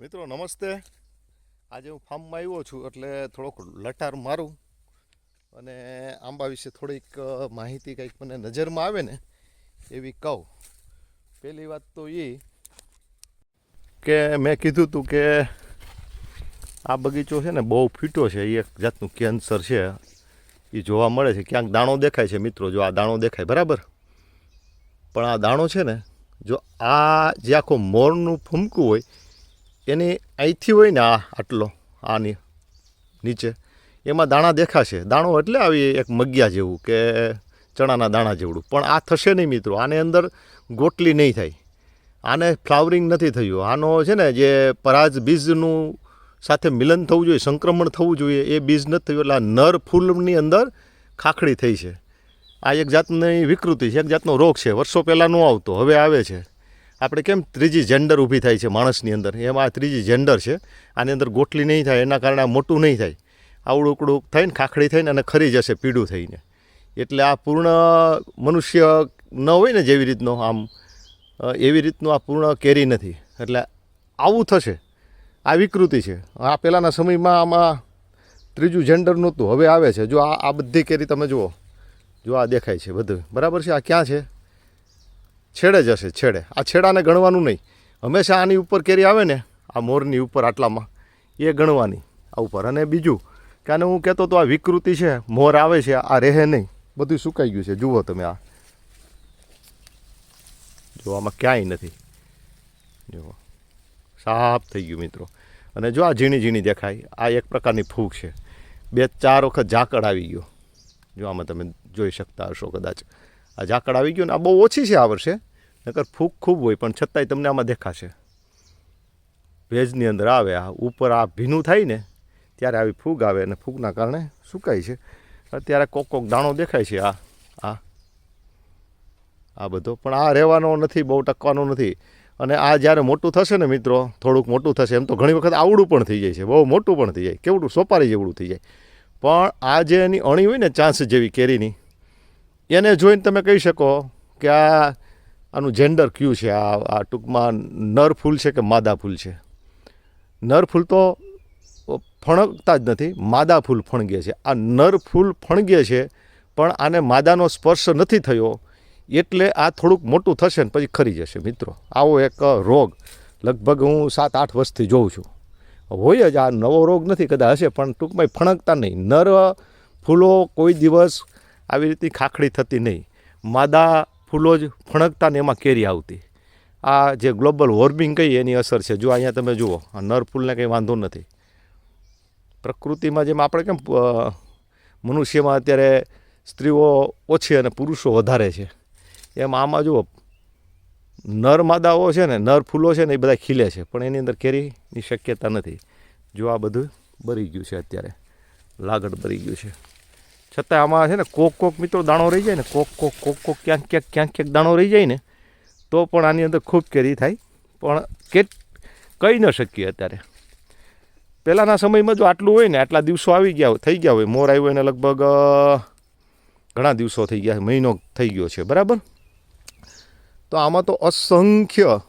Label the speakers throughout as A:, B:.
A: મિત્રો, નમસ્તે. આજે હું ફાર્મમાં આવ્યો છું એટલે થોડોક લટાર મારું અને આંબા વિશે થોડીક માહિતી કંઈક મને નજરમાં આવે ને એવી કહું. પહેલી વાત તો એ કે મેં કીધું હતું કે આ બગીચો છે ને બહુ ફીટો છે એ એક જાતનું કેન્સર છે. એ જોવા મળે છે, ક્યાંક દાણો દેખાય છે મિત્રો, જો આ દાણો દેખાય, બરાબર? પણ આ દાણો છે ને, જો આ જે આખો મોરનું ફૂમકું હોય એની અહીંથી હોય ને આ આટલો, આની નીચે. એમાં દાણા દેખાશે. દાણો એટલે આવી એક મગિયા જેવું કે ચણાના દાણા જેવડું. પણ આ થશે નહીં મિત્રો. આને અંદર ગોટલી નહીં થાય. આને ફ્લાવરિંગ નથી થયું. આનો છે ને જે પરાજ બીજનું સાથે મિલન થવું જોઈએ, સંક્રમણ થવું જોઈએ, એ બીજ નથી થયું. એટલે આ નર ફૂલની અંદર ખાખડી થઈ છે. આ એક જાતની વિકૃતિ છે, એક જાતનો રોગ છે. વર્ષો પહેલાં ન આવતો, હવે આવે છે. આપણે કેમ ત્રીજી જેન્ડર ઊભી થાય છે માણસની અંદર? એમાં આ ત્રીજી જેન્ડર છે. આની અંદર ગોટલી નહીં થાય, એના કારણે આ મોટું નહીં થાય. આવડું ઉકડું થઈને ખાખડી થઈને અને ખરી જશે પીળું થઈને. એટલે આ પૂર્ણ મનુષ્ય ન હોય ને જેવી રીતનો આમ એવી રીતનું આ પૂર્ણ કેરી નથી. એટલે આવું થશે. આ વિકૃતિ છે. આ પહેલાંના સમયમાં આમાં ત્રીજું જેન્ડર નહોતું. હવે આવે છે. જો આ આ બધી કેરી તમે જુઓ. જો આ દેખાય છે બધું. બરાબર છે? આ ક્યાં છે? છેડે જ હશે, છેડે. આ છેડાને ગણવાનું નહીં. હંમેશા આની ઉપર કેરી આવે ને, આ મોરની ઉપર આટલામાં. એ ગણવાની, આ ઉપર. અને બીજું, કે આને હું કહેતો તો આ વિકૃતિ છે, મોર આવે છે, આ રહે નહીં. બધું સુકાઈ ગયું છે. જુઓ તમે આ. જો, આમાં ક્યાંય નથી. જુઓ. સાફ થઈ ગયું, મિત્રો. અને જો આ ઝીણી ઝીણી દેખાય, આ એક પ્રકારની ફૂગ છે. બે ચાર વખત ઝાકળ આવી ગયો. જો આમાં તમે જોઈ શકતા હશો કદાચ. આ ઝાકળ આવી ગયું ને આ બહુ ઓછી છે આ વર્ષે. નકર ફૂગ ખૂબ હોય, પણ છતાંય તમને આમાં દેખાશે. ભેજની અંદર આવે, આ ઉપર આ ભીનું થાય ને, ત્યારે આવી ફૂગ આવે અને ફૂગના કારણે સુકાય છે. અત્યારે કોક કોક દાણો દેખાય છે આ આ આ બધો. પણ આ રહેવાનો નથી, બહુ ટકવાનો નથી. અને આ જ્યારે મોટું થશે ને મિત્રો, થોડુંક મોટું થશે, એમ તો ઘણી વખત આવડું પણ થઈ જાય છે, બહુ મોટું પણ થઈ જાય. કેવડું, સોપારી જેવડું થઈ જાય. પણ આ જે એની અણી હોય ને ચાંસ જેવી કેરીની એને જોઈને તમે કહી શકો કે આ આનું જેન્ડર કયું છે? આ આ ટૂંકમાં નર ફૂલ છે કે માદા ફૂલ છે? નર ફૂલ તો ફણકતા જ નથી, માદા ફૂલ ફણગે છે. આ નર ફૂલ ફણગે છે, પણ આને માદાનો સ્પર્શ નથી થયો, એટલે આ થોડુંક મોટું થશે ને પછી ખરી જશે મિત્રો. આવો એક રોગ, લગભગ હું સાત આઠ વર્ષથી જોઉં છું. હોય જ આ નવો રોગ નથી, કદાચ હશે, પણ ટૂંકમાં ફણકતા નહીં. નર ફૂલો કોઈ દિવસ આવી રીતની ખાખડી થતી નહીં. માદા ફૂલો જ ફણકતા ને એમાં કેરી આવતી. આ જે ગ્લોબલ વોર્મિંગ કહીએ એની અસર છે. જો અહીંયા તમે જુઓ, આ નર ફૂલને કંઈ વાંધો નથી. પ્રકૃતિમાં જેમ આપણે કેમ મનુષ્યમાં અત્યારે સ્ત્રીઓ ઓછી અને પુરુષો વધારે છે. એમ આમાં જુઓ, નર માદાઓ છે ને, નર ફૂલો છે ને એ બધા ખીલે છે. પણ એની અંદર કેરીની શક્યતા નથી. જો આ બધું બરી ગયું છે અત્યારે. લાગડ બરી ગયું છે. છતાં આમાં છે ને કોક કોક મિત્રો દાણો રહી જાય ને, કોક કોક કોક કોક ક્યાંક ક્યાંક ક્યાંક ક્યાંક દાણો રહી જાય ને, તો પણ આની અંદર ખૂબ કેરી થાય. પણ કે કહી ન શકીએ અત્યારે. પહેલાંના સમયમાં જો આટલું હોય ને, આટલા દિવસો આવી ગયા હોય- થઈ ગયા હોય, મોર આવ્યો એને લગભગ ઘણા દિવસો થઈ ગયા, મહિનો થઈ ગયો છે, બરાબર? તો આમાં તો અસંખ્ય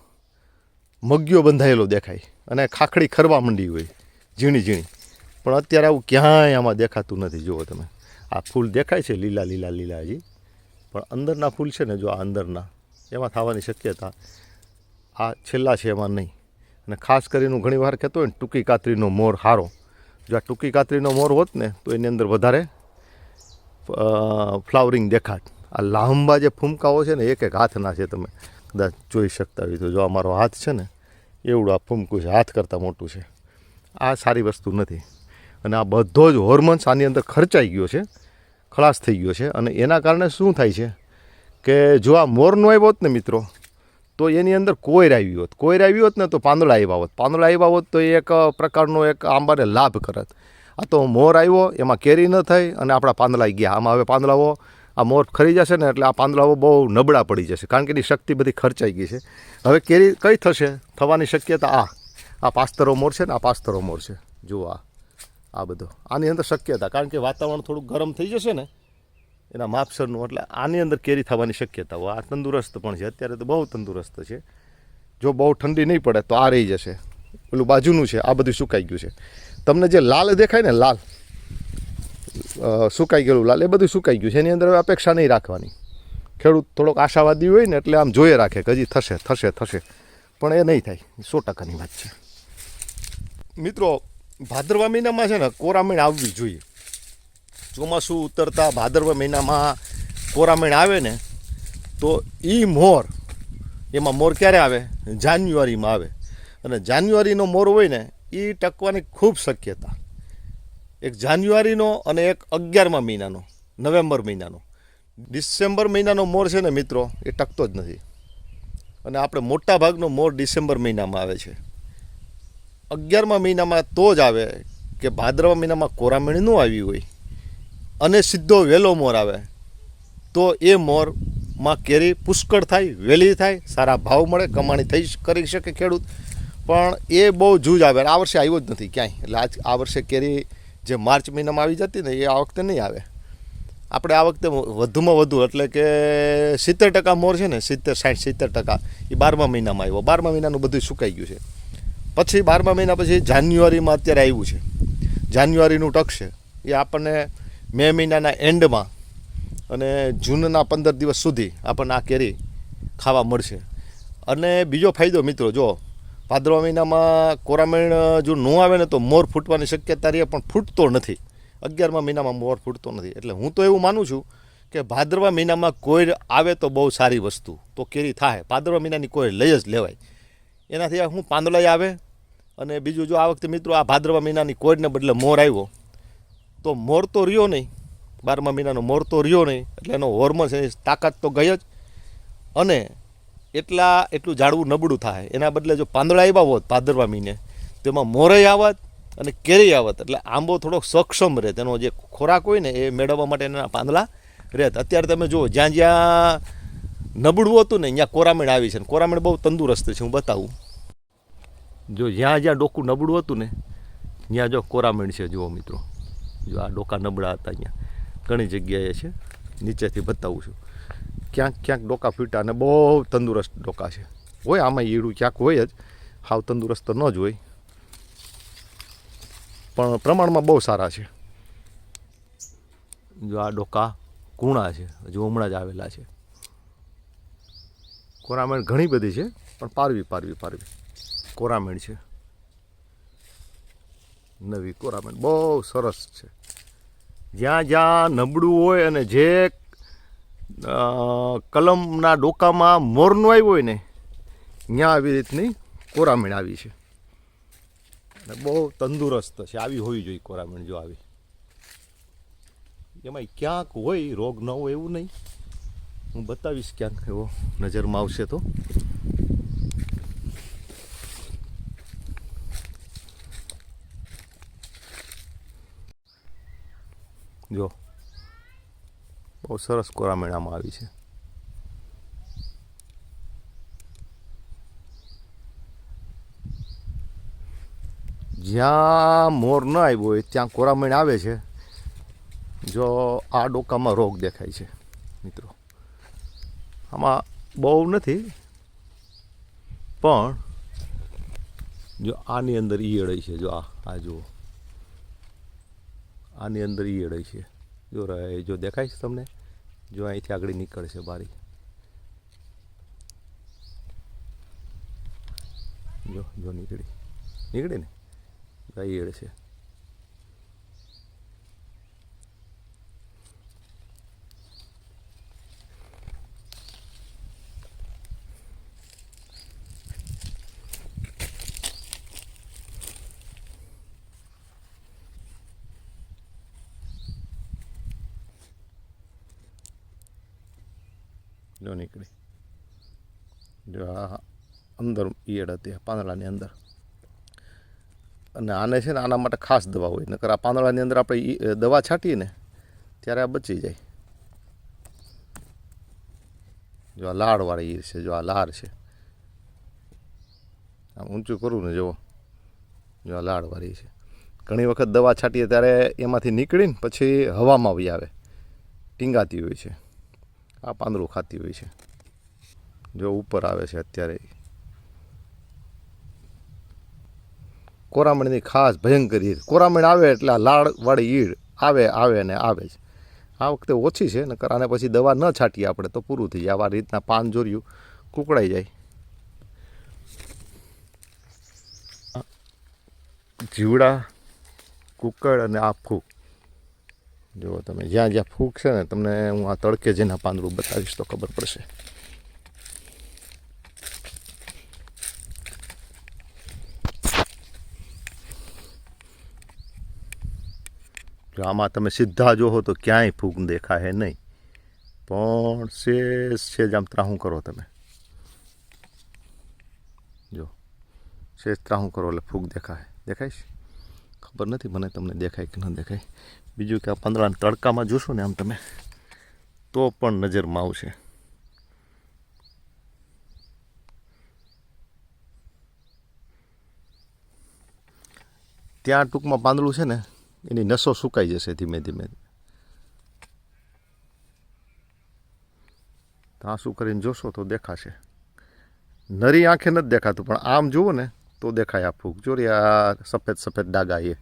A: મગ્યો બંધાયેલો દેખાય અને ખાખડી ખરવા માંડી હોય, ઝીણી ઝીણી. પણ અત્યારે આવું ક્યાંય આમાં દેખાતું નથી, જુઓ તમે. આ ફૂલ દેખાય છે, લીલા લીલા લીલા હજી પણ અંદરના ફૂલ છે ને, જો આ અંદરના, એમાં થવાની શક્યતા આ છેલ્લા છે, એમાં નહીં. અને ખાસ કરીને હું ઘણી વાર કહેતો હોય ને, ટૂંકી કાતરીનો મોર હારો. જો આ ટૂંકી કાતરીનો મોર હોત ને, તો એની અંદર વધારે ફ્લાવરિંગ દેખાત. આ લાંબા જે ફૂમકાઓ છે ને, એક એક હાથના છે તમે કદાચ જોઈ શકતા હોય તો. જો આ મારો હાથ છે ને, એવડું આ ફૂમકું છે, હાથ કરતાં મોટું છે. આ સારી વસ્તુ નથી. અને આ બધો જ હોર્મોન્સ આની અંદર ખર્ચાઈ ગયો છે, ખલાસ થઈ ગયો છે. અને એના કારણે શું થાય છે કે જો આ મોરનો આવ્યો હોત ને મિત્રો, તો એની અંદર કોયર આવી હોત. કોયર આવી હોત ને તો પાંદડા આવ્યા હોત. પાંદડા આવ્યા હોત તો એક પ્રકારનો એક આંબાને લાભ કરત. આ તો મોર આવ્યો, એમાં કેરી ન થઈ અને આપણા પાંદડા ગયા. આમાં હવે પાંદડાઓ, આ મોર ખરી જશે ને એટલે આ પાંદડાઓ બહુ નબળા પડી જશે, કારણ કે એની શક્તિ બધી ખર્ચાઈ ગઈ છે. હવે કેરી કઈ થશે? થવાની શક્યતા આ. આ પાસ્તરો મોર છે ને, આ પાસ્તરો મોર છે. જુઓ આ. આ બધો. આની અંદર શક્યતા કારણ કે વાતાવરણ થોડુંક ગરમ થઈ જશે ને, એના માપસરનું એટલે આની અંદર કેરી થવાની શક્યતાઓ આ તંદુરસ્ત પણ છે. અત્યારે તો બહુ તંદુરસ્ત છે. જો બહુ ઠંડી નહીં પડે તો આ રહી જશે. પેલું બાજુનું છે. આ બધું સુકાઈ ગયું છે. તમને જે લાલ દેખાય ને, લાલ સુકાઈ ગયેલું લાલ, એ બધું સુકાઈ ગયું છે. એની અંદર અપેક્ષા નહીં રાખવાની. ખેડૂત થોડોક આશાવાદી હોય ને એટલે આમ જોઈએ રાખે કે હજી થશે થશે થશે. પણ એ નહીં થાય. સો ટકાની વાત છે. મિત્રો ભાદરવા મહિનામાં છે ને કોરામણ આવવી જોઈએ. ચોમાસું ઉતરતા ભાદરવા મહિનામાં કોરામણ આવે ને, તો એ મોર, એમાં મોર ક્યારે આવે? જાન્યુઆરીમાં આવે. અને જાન્યુઆરીનો મોર હોય ને એ ટકવાની ખૂબ શક્યતા. એક જાન્યુઆરીનો અને એક અગિયારમા મહિનાનો, નવેમ્બર મહિનાનો. ડિસેમ્બર મહિનાનો મોર છે ને મિત્રો, એ ટકતો જ નથી. અને આપણે મોટા ભાગનો મોર ડિસેમ્બર મહિનામાં આવે છે. અગિયારમા મહિનામાં તો જ આવે કે ભાદરવા મહિનામાં કોરામણી ન આવી હોય અને સીધો વહેલો મોર આવે, તો એ મોરમાં કેરી પુષ્કળ થાય વહેલી થાય, સારા ભાવ મળે, કમાણી થઈ કરી શકે ખેડૂત. પણ એ બહુ જૂજ આવે, આ વર્ષે આવ્યો જ નથી ક્યાંય. એટલે આજ, આ વર્ષે કેરી જે માર્ચ મહિનામાં આવી જતી ને એ આ વખતે નહીં આવે. આપણે આ વખતે વધુમાં વધુ, એટલે કે સિત્તેર ટકા મોર છે ને, સિત્તેર, સાઠ, સિત્તેર ટકા એ બારમા મહિનામાં આવ્યો. બારમા મહિનાનું બધું સુકાઈ ગયું છે. પછી બારમા મહિના પછી જાન્યુઆરીમાં અત્યારે આવ્યું છે. જાન્યુઆરીનું ટકશે એ આપણને મે મહિનાના એન્ડમાં અને જૂનના પંદર દિવસ સુધી આપણને આ કેરી ખાવા મળશે. અને બીજો ફાયદો મિત્રો, જો ભાદરવા મહિનામાં કોરામણ જો ન આવે ને તો મોર ફૂટવાની શક્યતા રહે, પણ ફૂટતો નથી. અગિયારમા મહિનામાં મોર ફૂટતો નથી. એટલે હું તો એવું માનું છું કે ભાદરવા મહિનામાં કોઈ આવે તો બહુ સારી વસ્તુ. તો કેરી થાય. ભાદરવા મહિનાની કોઈ લઈ જ લેવાય. એનાથી હું પાંદડાઈ આવે અને બીજું જો આ વખતે મિત્રો આ ભાદરવા મહિનાની કોઈને બદલે મોર આવ્યો. તો મોર તો રહ્યો નહીં. બારમા મહિનાનો મોર તો રહ્યો નહીં. એટલે એનો હોર્મોન છે તાકાત તો ગઈ જ. અને એટલા એટલું ઝાડવું નબળું થાય. એના બદલે જો પાંદડા આવ્યા હોત ભાદરવા મહિને, તો એમાં મોરય આવત અને કેરી આવત. એટલે આંબો થોડોક સક્ષમ રહે. તેનો જે ખોરાક હોય ને એ મેળવવા માટે એના પાંદડા રહેત. અત્યારે તમે જુઓ જ્યાં જ્યાં નબળું હતું ને અહીંયા કોરામણ આવી છે ને. કોરામણ બહુ તંદુરસ્ત છે, હું બતાવું. જો જ્યાં જ્યાં ડોકું નબળું હતું ને ત્યાં જો કોરામણ છે, જુઓ મિત્રો. જો આ ડોકા નબળા હતા અહીંયા ઘણી જગ્યાએ છે, નીચેથી બતાવું છું. ક્યાંક ક્યાંક ડોકા ફૂટા અને બહુ તંદુરસ્ત ડોકા છે. હોય આમાં ઈડું ક્યાંક હોય જ. હાવ તંદુરસ્ત ન જ હોય. પણ પ્રમાણમાં બહુ સારા છે. જો આ ડોકા કૂણા છે, હજુ હમણાં જ આવેલા છે. કોરામણ ઘણી બધી છે, પણ પારવી પારવી પારવી. કોરામણ છે. નવી કોરામણ. બહુ સરસ છે. જ્યાં જ્યાં નબળું હોય અને જે કલમના ડોકામાં મોરનું આવ્યું હોય ને, ત્યાં આવી રીતની કોરામણ આવી છે. અને બહુ તંદુરસ્ત છે. આવી હોવી જોઈએ કોરામણ જો આવી. એમાં ક્યાંક હોય, રોગ ન હોય એવું નહીં. હું બતાવીશ ક્યાંક એવો નજરમાં આવશે તો. જો, બહુ સરસ કોરામેળામાં આવી છે. જ્યાં મોર ન આવ્યો હોય, ત્યાં કોરામણ આવે છે. જો, આ ડોકામાં રોગ દેખાય છે, મિત્રો. આમાં બહુ નથી. પણ જો આની અંદર ઈયળ છે, જો આ આ જુઓ. આની અંદર ઈયળ છે. જો રહે જો દેખાય છે તમને? જો અહીંથી આગળ નીકળશે બારી. જો જો નીકળી. નીકળી ને આ ઈયળ છે જો નીકળી. જો આ અંદર ઈયળ હતી પાંદડાની અંદર. અને આને છે ને આના માટે ખાસ દવા હોય, નકર આ પાંદડાની અંદર આપણે દવા છાંટીએ ને, ત્યારે આ બચી જાય. જો આ લાળવાળી ઈર છે, જો આ લાળ છે. આમ ઊંચું કરું ને, જુઓ. જો આ લાળવાળી છે. ઘણી વખત દવા છાંટીએ ત્યારે એમાંથી નીકળીને પછી હવામાં આવી આવે. ટીંગાતી હોય છે. આ પાંદડું ખાતી હોય છે. જો ઉપર આવે છે અત્યારે. કોરામણની ખાસ ભયંકર ઈડ. કોરામણ આવે એટલે આ લાળવાળી ઈડ આવે આવે ને આવે જ. આ વખતે ઓછી છે, નકર આને પછી દવા ન છાંટીએ આપણે તો પૂરું થઈ જાય. આવા રીતના પાન જોર્યું કુકડાઈ જાય. જીવડા કુકડ અને આ ફૂગ જો તમે, જ્યાં જ્યાં ફૂગ છે ને, તમને હું આ તડકે જેના પાંદડું બતાવીશ તો ખબર પડશે. જો આમાં તમે સીધા જોહો તો ક્યાંય ફૂગ દેખાય નહીં. પણ શેષ છે જ આમ ત્રાહું કરો તમે. જો, શેષ ત્રાહું કરો એટલે ફૂગ દેખાય. દેખાય ખબર નથી, મને તમને દેખાય કે ન દેખાય. બીજું કે આ પાંદડાના તડકામાં જોશો ને આમ તમે, તો પણ નજરમાં આવશે. ત્યાં ટૂંકમાં પાંદડું છે ને, એની નસો સુકાઈ જશે ધીમે ધીમે. આ શું કરીને જોશો તો દેખાશે. નરી આંખે નથી દેખાતું, પણ આમ જુઓ ને તો દેખાય આ ફૂગ જો આ સફેદ સફેદ ડાગા એ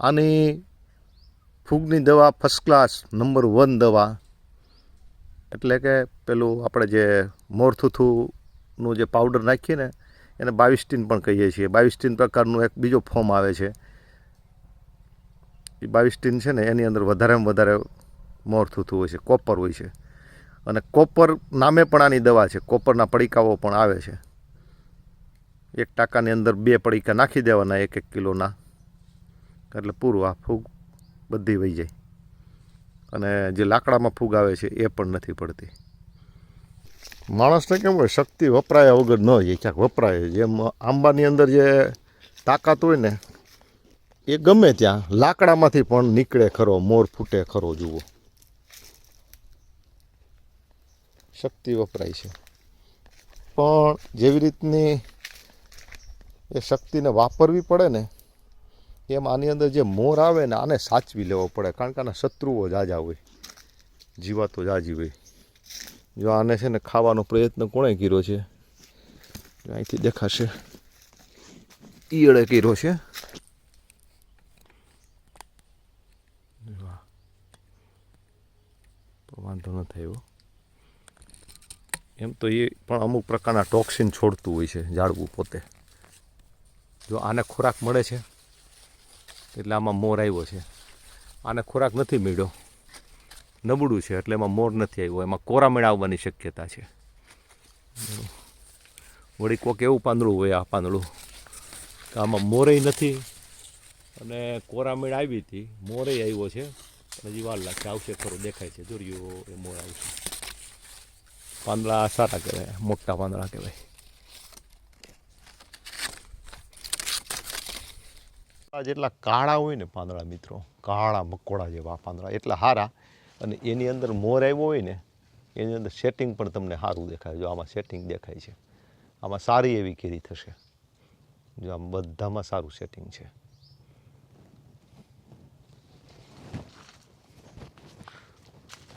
A: આની ફૂગની દવા ફર્સ્ટ ક્લાસ નંબર વન દવા. એટલે કે પેલું આપણે જે મોરથુથુનું જે પાવડર નાખીએ ને, એને બાવીસ્ટીન પણ કહીએ છીએ. બાવીસ્ટીન પ્રકારનું એક બીજો ફોર્મ આવે છે. એ બાવીસ્ટીન છે ને, એની અંદર વધારેમાં વધારે મોરથુથુ હોય છે કોપર હોય છે. અને કોપર નામે પણ આની દવા છે. કોપરના પડીકાઓ પણ આવે છે. એક ટાંકાની અંદર બે પડીકા નાખી દેવાના એક એક કિલોના. એટલે પૂરું આ ફૂગ બધી વહી જાય. અને જે લાકડામાં ફૂગ આવે છે એ પણ નથી પડતી. માણસને કેમ હોય? શક્તિ વપરાયા વગર ન જાય ક્યાંક વપરાય. જેમ આંબાની અંદર જે તાકાત હોય ને, એ ગમે ત્યાં લાકડામાંથી પણ નીકળે ખરો, મોર ફૂટે ખરો, જુઓ. શક્તિ વપરાય છે. પણ જેવી રીતની એ શક્તિને વાપરવી પડે ને, એમ આની અંદર જે મોર આવે ને, આને સાચવી લેવો પડે. કારણ કે આના શત્રુઓ જાજા હોય, જીવાતો જાજી હોય. જો આને છે ને ખાવાનો પ્રયત્ન કોણે કર્યો છે? અહીંથી દેખાશે. ઈયળે કર્યો છે. વાંધો ન થયો એમ તો એ પણ અમુક પ્રકારના ટોક્સિન છોડતું હોય છે ઝાડવું પોતે. જો આને ખોરાક મળે છે, એટલે આમાં મોર આવ્યો છે. આને ખોરાક નથી મળ્યો. નબળું છે, એટલે એમાં મોર નથી આવ્યો. એમાં કોરામેળ આવવાની શક્યતા છે. વળી કોક એવું પાંદડું હોય આ પાંદડું, કે આમાં મોરે નથી અને કોરામેળ આવી હતી. મોરે આવ્યો છે, અને હજી વાર લાગશે. આવશે ખરું, દેખાય છે. જોરિયો એ મોર આવશે. પાંદડા સારા કહેવાય, મોટા પાંદડા કહેવાય. જેટલા કાળા હોય ને પાંદડા મિત્રો, કાળા મકોડા જેવા પાંદડા, એટલા સારા અને એની અંદર મોર આવ્યો હોય ને, એની અંદર સેટિંગ પણ તમને સારું દેખાય. જો આમાં સેટિંગ દેખાય છે, આમાં સારી એવી કેરી થશે. જો આમ બધામાં સારું સેટિંગ છે.